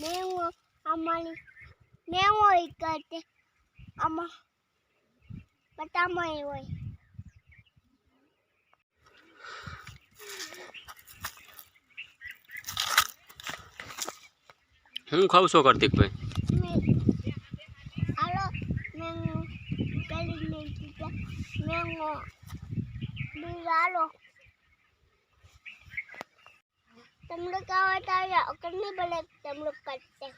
અમારી મેંગો ઈ કરતે આમાં બટામાં હોય. હું ખાવ છો કાર્તિકભાઈ? મેં હાલો કીધા મેંગો બીજ હાલો. तुम लोग क्या होता है करने बोले तुम लोग करते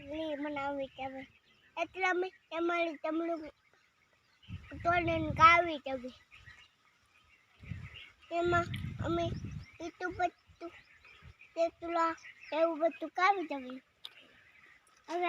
તમે મનાવી તમે એટલે અમે તમારી તમલું તોડીને કાવી તમે એમાં અમે પીતું પત્તું તે તુલા એવું બધું કાવી તમે હવે